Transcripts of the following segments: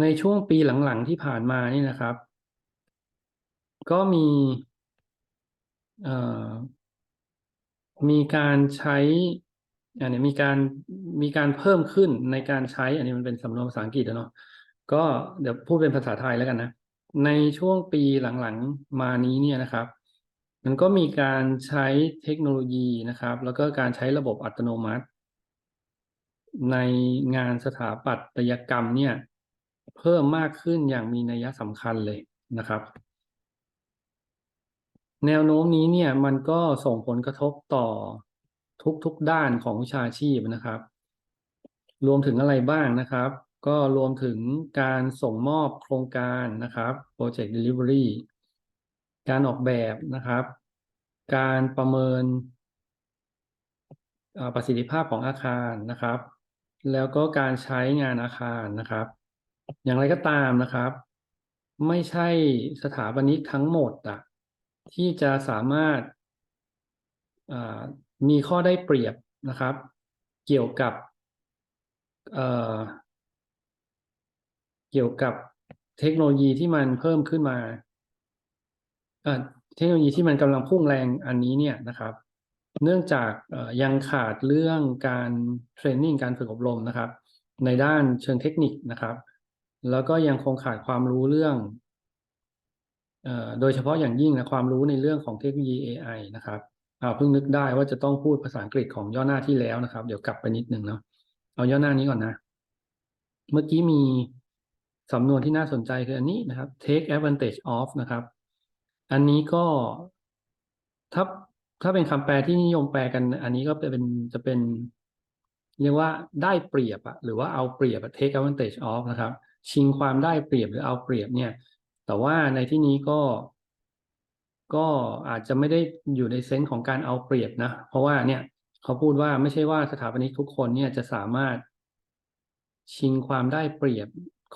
ในช่วงปีหลังๆที่ผ่านมานี่นะครับ ก็มีมีการใช้อันนี้มีการมีการเพิ่มขึ้นในการใช้ อันนี้มันเป็นสำนวนภาษาอังกฤษอะเนาะก็เดี๋ยวพูดเป็นภาษาไทยแล้วกันนะ ในช่วงปีหลังๆมานี้เนี่ยนะครับ มันก็มีการใช้เทคโนโลยีนะครับ แล้วก็การใช้ระบบอัตโนมัติ ในงานสถาปัตยกรรมเนี่ย เพิ่มมากขึ้นอย่างมีนัยสำคัญเลยนะครับ แนวโน้มนี้เนี่ยมันก็ส่งผลกระทบต่อทุกๆด้านของวิชาชีพนะครับ รวมถึงอะไรบ้างนะครับ ก็รวมถึงการส่งมอบโครงการนะครับ Project Delivery การออกแบบนะครับ การประเมินประสิทธิภาพของอาคารนะครับ แล้วก็การใช้งานอาคารนะครับ อย่างไรก็ตามนะครับ ไม่ใช่สถาปนิกทั้งหมดอะที่จะสามารถมีข้อได้เปรียบนะครับ เกี่ยวกับเเกี่ยวกับเทคโนโลยีที่มันเพิ่มขึ้นมาเทคโนโลยีที่มันกำลังพุ่งแรงอันนี้เนี่ยนะครับ เนื่องจากยังขาดเรื่องการเทรนนิ่งการฝึกอบรมนะครับ ในด้านเชิงเทคนิคนะครับ แล้วก็ยังคงขาดความรู้เรื่องโดยเฉพาะอย่างยิ่งนะความรู้ในเรื่องของเทคโนโลยี AI นะครับอาเพิ่งนึกได้ว่าจะต้องพูดภาษาอังกฤษของย่อหน้าที่แล้วนะครับ เดี๋ยวกลับไปนิดนึงเนาะเอาย่อหน้านี้ก่อนนะ เมื่อกี้มีสำนวนที่น่าสนใจคืออันนี้นะครับ take advantage of นะครับ อันนี้ก็ถ้าถ้าเป็นคำแปลที่นิยมแปลกัน อันนี้ก็เป็นจะเป็น เรียกว่าได้เปรียบอะหรือว่าเอาเปรียบ take advantage of นะครับ ชิงความได้เปรียบหรือเอาเปรียบเนี่ย แต่ว่าในที่นี้ก็ ก็อาจจะไม่ได้อยู่ในเซนส์ของการเอาเปรียบนะ เพราะว่าเนี่ย เขาพูดว่าไม่ใช่ว่าสถาปนิกทุกคนเนี่ยจะสามารถชิงความได้เปรียบ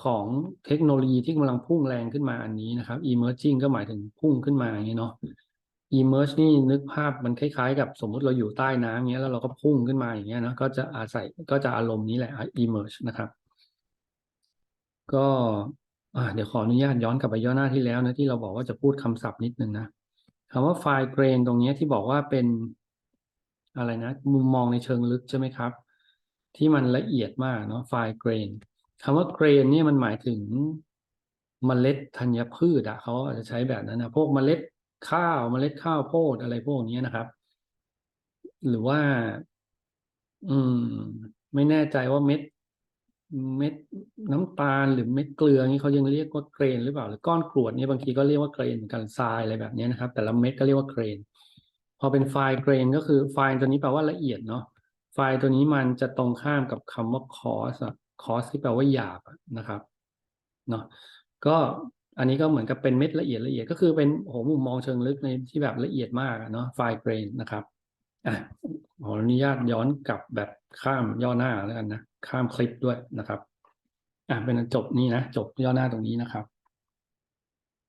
ของเทคโนโลยีที่กำลังพุ่งแรงขึ้นมาอันนี้นะครับ emerging ก็หมายถึงพุ่งขึ้นมาอย่างนี้เนาะ emerge นี่นึกภาพมันคล้ายๆ กับสมมุติเราอยู่ใต้น้ำเงี้ยแล้วเราก็พุ่งขึ้นมาอย่างเงี้ยนะก็จะอาศัยก็จะอารมณ์นี้แหละ emerge นะครับ ก็เดี๋ยวขออนุญาตย้อนกลับไปย่อหน้าที่แล้วนะที่เราบอกว่าจะพูดคำศัพท์นิดนึงนะคำว่า fine grain ตรงนี้ที่บอกว่าเป็นอะไรนะ มุมมองในเชิงลึกใช่ไหมครับ ที่มันละเอียดมากเนาะ fine grain คำว่า grain เนี่มันหมายถึงเมล็ดธัญพืชอะเขาอาจจะใช้แบบนั้นนะพวกเมล็ดข้าวเมล็ดข้าวโพดอะไรพวกนี้นะครับ หรือว่า อืม ไม่แน่ใจว่าเม็ด เม็ดน้ำตาลหรือเม็ดเกลือนี่เขายังเรียกว่าเกรนหรือเปล่าหรือก้อนกรวดนี่บางทีก็เรียกว่าเกรนเหมือนกันทรายอะไรแบบนี้นะครับ แต่ละเม็ดก็เรียกว่าเกรน พอเป็นไฟล์เกรนก็คือไฟล์ตัวนี้แปลว่าละเอียดเนาะไฟล์ตัวนี้มันจะตรงข้ามกับคำว่าคอสคอสที่แปลว่าหยาบนะครับเนาะก็อันนี้ก็เหมือนกับเป็นเม็ดละเอียดละเอียดก็คือเป็นโหมุมมองเชิงลึกในที่แบบละเอียดมากเนาะไฟล์เกรนนะครับอะ ขออนุญาตย้อนกลับแบบข้ามย่อหน้าแล้วกันนะ ข้ามคลิปด้วยนะครับ อ่าเป็นจบนี่นะ จบย่อหน้าตรงนี้นะครับ